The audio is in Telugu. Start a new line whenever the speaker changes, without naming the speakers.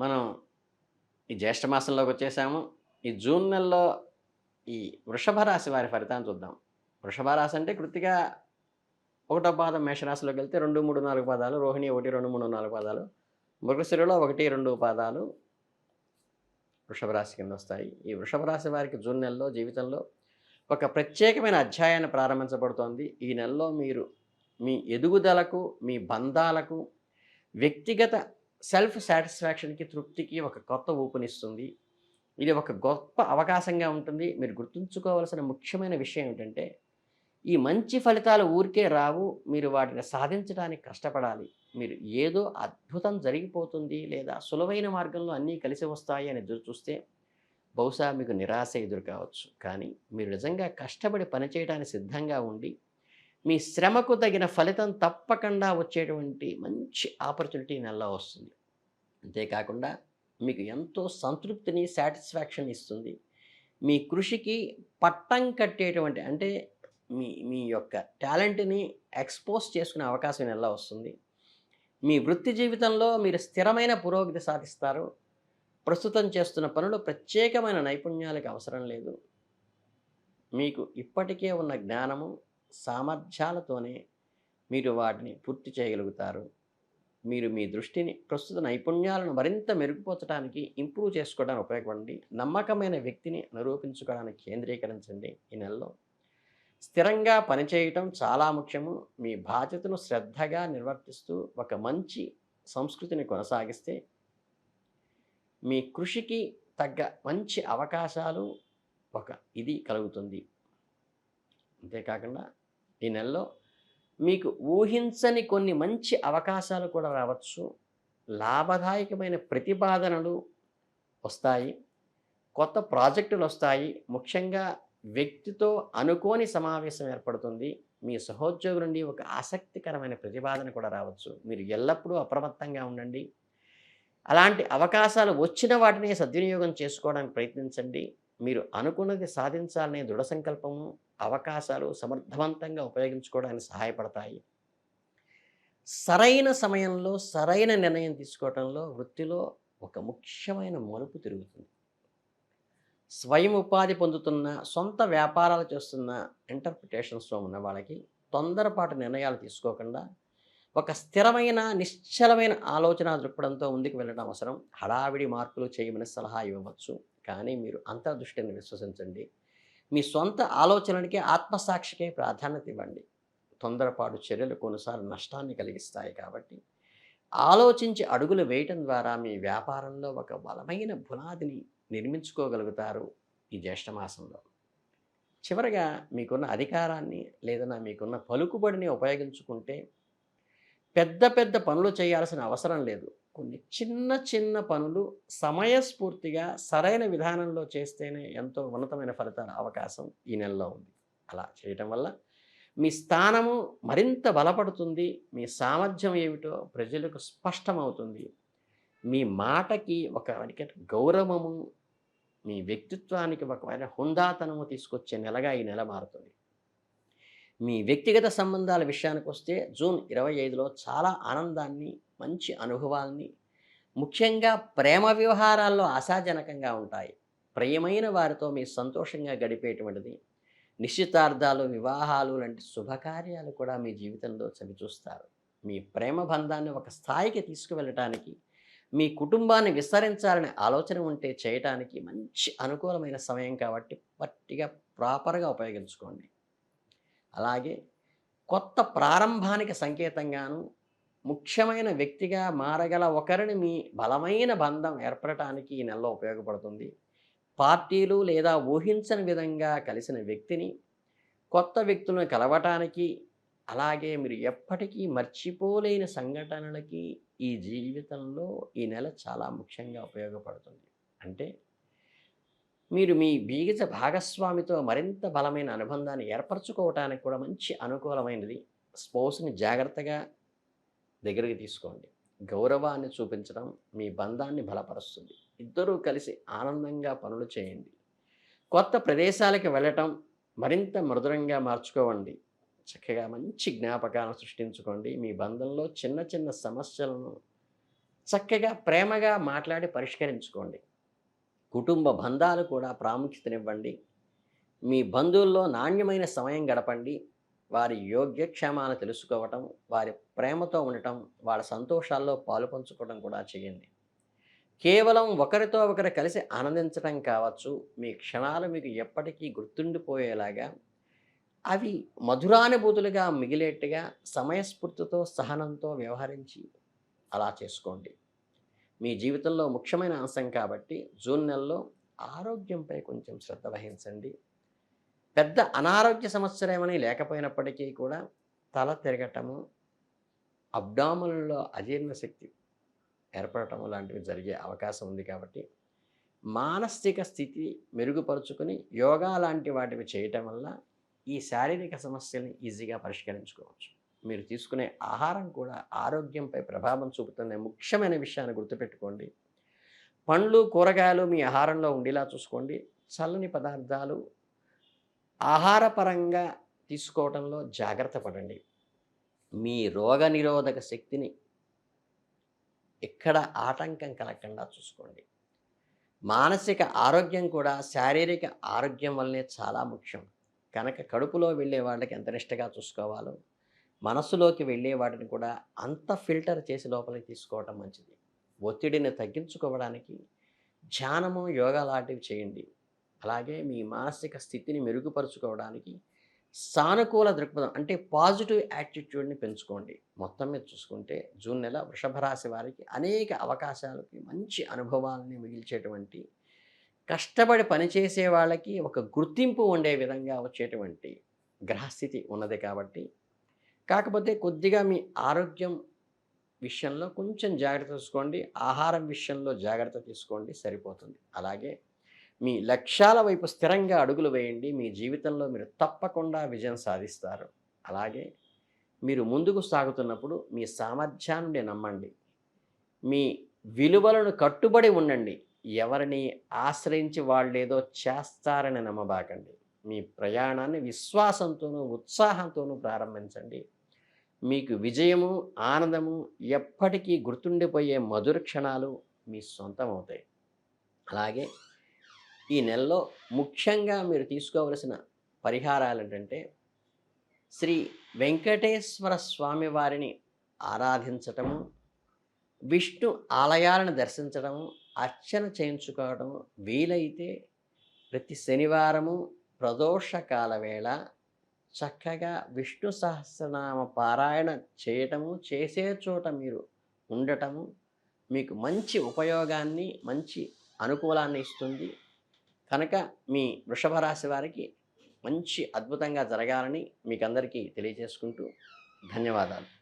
మనం ఈ జ్యేష్ఠ మాసంలోకి వచ్చేసాము. ఈ జూన్ నెలలో ఈ వృషభ రాశి వారి ఫలితాన్ని చూద్దాం. వృషభ రాశి అంటే కృతిగా ఒకటో పాదం మేషరాశిలోకి వెళ్తే రెండు మూడు నాలుగు పాదాలు రోహిణి ఒకటి రెండు మూడు నాలుగు పాదాలు మృగశిరలో ఒకటి రెండు పాదాలు వృషభ రాశి కింద వస్తాయి. ఈ వృషభ రాశి వారికి జూన్ నెలలో జీవితంలో ఒక ప్రత్యేకమైన అధ్యాయాన్ని ప్రారంభించబడుతోంది. ఈ నెలలో మీరు మీ ఎదుగుదలకు మీ బంధాలకు వ్యక్తిగత సెల్ఫ్ సాటిస్ఫాక్షన్కి తృప్తికి ఒక కొత్త ఊపునిస్తుంది ఇది ఒక గొప్ప అవకాశంగా ఉంటుంది. మీరు గుర్తుంచుకోవాల్సిన ముఖ్యమైన విషయం ఏంటంటే ఈ మంచి ఫలితాలు ఊరికే రావు. మీరు వాటిని సాధించడానికి కష్టపడాలి. మీరు ఏదో అద్భుతం జరిగిపోతుంది లేదా సులువైన మార్గంలో అన్నీ కలిసి వస్తాయి అని ఎదురు చూస్తే బహుశా మీకు నిరాశ ఎదురు కావచ్చు. కానీ మీరు నిజంగా కష్టపడి పనిచేయడానికి సిద్ధంగా ఉండి మీ శ్రమకు తగిన ఫలితం తప్పకుండా వచ్చేటువంటి మంచి ఆపర్చునిటీ నెలలో వస్తుంది. అంతేకాకుండా మీకు ఎంతో సంతృప్తిని సాటిస్ఫాక్షన్ ఇస్తుంది. మీ కృషికి పట్టం కట్టేటువంటి అంటే మీ మీ యొక్క టాలెంట్ని ఎక్స్పోజ్ చేసుకునే అవకాశం నెల వస్తుంది. మీ వృత్తి జీవితంలో మీరు స్థిరమైన పురోగతి సాధిస్తారు. ప్రస్తుతం చేస్తున్న పనులు ప్రత్యేకమైన నైపుణ్యాలకు అవసరం లేదు. మీకు ఇప్పటికే ఉన్న జ్ఞానము సామర్థ్యాలతోనే మీరు వాటిని పూర్తి చేయగలుగుతారు. మీరు మీ దృష్టిని ప్రస్తుత నైపుణ్యాలను మరింత మెరుగుపరచడానికి ఇంప్రూవ్ చేసుకోవడానికి ఉపయోగపడండి. నమ్మకమైన వ్యక్తిని నిరూపించుకోవడానికి కేంద్రీకరించండి ఈ నెలలో. స్థిరంగా పనిచేయటం చాలా ముఖ్యము. మీ బాధ్యతను శ్రద్ధగా నిర్వర్తిస్తూ ఒక మంచి సంస్కృతిని కొనసాగిస్తే మీ కృషికి తగ్గ మంచి అవకాశాలు ఒక ఇది కలుగుతుంది. అంతేకాకుండా ఈ నెలలో మీకు ఊహించని కొన్ని మంచి అవకాశాలు కూడా రావచ్చు. లాభదాయకమైన ప్రతిపాదనలు వస్తాయి. కొత్త ప్రాజెక్టులు వస్తాయి. ముఖ్యంగా వ్యక్తితో అనుకోని సమావేశం ఏర్పడుతుంది. మీ సహోద్యోగుల నుండి ఒక ఆసక్తికరమైన ప్రతిపాదన కూడా రావచ్చు. మీరు ఎల్లప్పుడూ అప్రమత్తంగా ఉండండి. అలాంటి అవకాశాలు వచ్చిన వాటిని సద్వినియోగం చేసుకోవడానికి ప్రయత్నించండి. మీరు అనుకున్నది సాధించాలనే దృఢ సంకల్పము అవకాశాలు సమర్థవంతంగా ఉపయోగించుకోవడానికి సహాయపడతాయి. సరైన సమయంలో సరైన నిర్ణయం తీసుకోవడంలో వృత్తిలో ఒక ముఖ్యమైన మలుపు తిరుగుతుంది. స్వయం ఉపాధి పొందుతున్న సొంత వ్యాపారాలు చేస్తున్న ఇంటర్ప్రిటేషన్స్లో ఉన్న వాళ్ళకి తొందరపాటు నిర్ణయాలు తీసుకోకుండా ఒక స్థిరమైన నిశ్చలమైన ఆలోచన దృక్పథంతో ముందుకు వెళ్ళడం అవసరం. హడావిడి మార్పులు చేయమని సలహా ఇవ్వవచ్చు. కానీ మీరు అంతర్దృష్టిని విశ్వసించండి. మీ సొంత ఆలోచనలకి ఆత్మసాక్షికే ప్రాధాన్యత ఇవ్వండి. తొందరపాటు చర్యలు కొన్నిసార్లు నష్టాన్ని కలిగిస్తాయి కాబట్టి ఆలోచించి అడుగులు వేయటం ద్వారా మీ వ్యాపారంలో ఒక బలమైన పునాదిని నిర్మించుకోగలుగుతారు ఈ జ్యేష్ఠమాసంలో చివరగా మీకున్న అధికారాన్ని లేదా మీకున్న పలుకుబడిని ఉపయోగించుకుంటే పెద్ద పెద్ద పనులు చేయాల్సిన అవసరం లేదు. కొన్ని చిన్న చిన్న పనులు సమయస్ఫూర్తిగా సరైన విధానంలో చేస్తేనే ఎంతో ఉన్నతమైన ఫలితాల అవకాశం ఈ నెలలో ఉంది. అలా చేయటం వల్ల మీ స్థానము మరింత బలపడుతుంది మీ సామర్థ్యం ఏమిటో ప్రజలకు స్పష్టమవుతుంది. మీ మాటకి ఒక గౌరవము మీ వ్యక్తిత్వానికి ఒకమైన హుందాతనము తీసుకొచ్చే నెలగా ఈ నెల మారుతుంది. మీ వ్యక్తిగత సంబంధాల విషయానికి వస్తే జూన్ ఇరవై ఐదులో చాలా ఆనందాన్ని మంచి అనుభవాల్ని ముఖ్యంగా ప్రేమ వ్యవహారాల్లో ఆశాజనకంగా ఉంటాయి. ప్రియమైన వారితో మీ సంతోషంగా గడిపేటువంటిది. నిశ్చితార్థాలు వివాహాలు లాంటి శుభకార్యాలు కూడా మీ జీవితంలో చవిచూస్తారు మీ ప్రేమ బంధాన్ని ఒక స్థాయికి తీసుకువెళ్ళటానికి మీ కుటుంబాన్ని విస్తరించాలనే ఆలోచన ఉంటే చేయటానికి మంచి అనుకూలమైన సమయం కాబట్టి పట్టిగా ప్రాపర్గా ఉపయోగించుకోండి. అలాగే కొత్త ప్రారంభానికి సంకేతంగాను ముఖ్యమైన వ్యక్తిగా మారగల ఒకరిని మీ బలమైన బంధం ఏర్పడటానికి ఈ నెలలో ఉపయోగపడుతుంది. పార్టీలు లేదా ఊహించని విధంగా కలిసిన వ్యక్తిని కొత్త వ్యక్తులను కలవటానికి అలాగే మీరు ఎప్పటికీ మర్చిపోలేని సంఘటనలకి ఈ జీవితంలో ఈ నెల చాలా ముఖ్యంగా ఉపయోగపడుతుంది. అంటే మీరు మీ బీగజ భాగస్వామితో మరింత బలమైన అనుబంధాన్ని ఏర్పరచుకోవటానికి కూడా మంచి అనుకూలమైనది. స్పోర్ట్స్ని జాగ్రత్తగా దగ్గరికి తీసుకోండి. గౌరవాన్ని చూపించడం మీ బంధాన్ని బలపరుస్తుంది. ఇద్దరూ కలిసి ఆనందంగా పనులు చేయండి. కొత్త ప్రదేశాలకు వెళ్ళటం మరింత మృదురంగా మార్చుకోవండి. చక్కగా మంచి జ్ఞాపకాలను సృష్టించుకోండి. మీ బంధంలో చిన్న చిన్న సమస్యలను చక్కగా ప్రేమగా మాట్లాడి పరిష్కరించుకోండి. కుటుంబ బంధాలు కూడా ప్రాముఖ్యతనివ్వండి. మీ బంధువుల్లో నాణ్యమైన సమయం గడపండి. వారి యోగ్యక్షేమాలు తెలుసుకోవటం వారి ప్రేమతో ఉండటం వాళ్ళ సంతోషాల్లో పాలు పంచుకోవడం కూడా చేయండి. కేవలం ఒకరితో ఒకరు కలిసి ఆనందించడం కావచ్చు. మీ క్షణాలు మీకు ఎప్పటికీ గుర్తుండిపోయేలాగా అవి మధురానుభూతులుగా మిగిలేట్టుగా సమయస్ఫూర్తితో సహనంతో వ్యవహరించి అలా చేసుకోండి. మీ జీవితంలో ముఖ్యమైన అంశం కాబట్టి జూన్ నెలలో ఆరోగ్యంపై కొంచెం శ్రద్ధ వహించండి. పెద్ద అనారోగ్య సమస్యలు ఏమని లేకపోయినప్పటికీ కూడా తల తిరగటము అబ్డాములలో అజీర్ణ శక్తి ఏర్పడటం లాంటివి జరిగే అవకాశం ఉంది కాబట్టి మానసిక స్థితి మెరుగుపరుచుకొని యోగా లాంటి వాటివి చేయటం వల్ల ఈ శారీరక సమస్యల్ని ఈజీగా పరిష్కరించుకోవచ్చు. మీరు తీసుకునే ఆహారం కూడా ఆరోగ్యంపై ప్రభావం చూపుతున్న ముఖ్యమైన విషయాన్ని గుర్తుపెట్టుకోండి. పండ్లు కూరగాయలు మీ ఆహారంలో ఉండేలా చూసుకోండి. చల్లని పదార్థాలు ఆహారపరంగా తీసుకోవడంలో జాగ్రత్త పడండి. మీ రోగ నిరోధక శక్తిని ఎక్కడ ఆటంకం కలగకుండా చూసుకోండి. మానసిక ఆరోగ్యం కూడా శారీరక ఆరోగ్యం వల్లనే చాలా ముఖ్యం. కనుక కడుపులో వెళ్ళే వాళ్ళకి ఎంత నిష్టగా చూసుకోవాలో మనసులోకి వెళ్ళే వాటిని కూడా అంత ఫిల్టర్ చేసి లోపలికి తీసుకోవటం మంచిది. ఒత్తిడిని తగ్గించుకోవడానికి ధ్యానము యోగా లాంటివి చేయండి. అలాగే మీ మానసిక స్థితిని మెరుగుపరుచుకోవడానికి సానుకూల దృక్పథం అంటే పాజిటివ్ యాటిట్యూడ్ని పెంచుకోండి. మొత్తం మీద చూసుకుంటే జూన్ నెల వృషభ రాశి వారికి అనేక అవకాశాలకి మంచి అనుభవాలని మిగిల్చేటువంటి కష్టపడి పనిచేసే వాళ్ళకి ఒక గుర్తింపు ఉండే విధంగా వచ్చేటువంటి గ్రహస్థితి ఉన్నది కాబట్టి కాకపోతే కొద్దిగా మీ ఆరోగ్యం విషయంలో కొంచెం జాగ్రత్త తీసుకోండి. ఆహారం విషయంలో జాగ్రత్త తీసుకోండి. సరిపోతుంది. అలాగే మీ లక్ష్యాల వైపు స్థిరంగా అడుగులు వేయండి. మీ జీవితంలో మీరు తప్పకుండా విజయం సాధిస్తారు. అలాగే మీరు ముందుకు సాగుతున్నప్పుడు మీ సామర్థ్యాన్ని నమ్మండి. మీ విలువలను కట్టుబడి ఉండండి. ఎవరిని ఆశ్రయించి వాళ్ళేదో చేస్తారని నమ్మబాకండి. మీ ప్రయాణాన్ని విశ్వాసంతోనూ ఉత్సాహంతోనూ ప్రారంభించండి. మీకు విజయము ఆనందము ఎప్పటికీ గుర్తుండిపోయే మధుర క్షణాలు మీ సొంతం అవుతాయి. అలాగే ఈ నెలలో ముఖ్యంగా మీరు తీసుకోవలసిన పరిహారాలు ఏంటంటే శ్రీ వెంకటేశ్వర స్వామి వారిని ఆరాధించటము విష్ణు ఆలయాలను దర్శించడము అర్చన చేయించుకోవడము వీలైతే ప్రతి శనివారము ప్రదోషకాల వేళ చక్కగా విష్ణు సహస్రనామ పారాయణ చేయటము చేసే చోట మీరు ఉండటము మీకు మంచి ఉపయోగాన్ని మంచి అనుకూలాన్ని ఇస్తుంది. కనుక మీ వృషభ రాశి వారికి మంచి అద్భుతంగా జరగాలని మీకు అందరికీ తెలియజేసుకుంటూ ధన్యవాదాలు.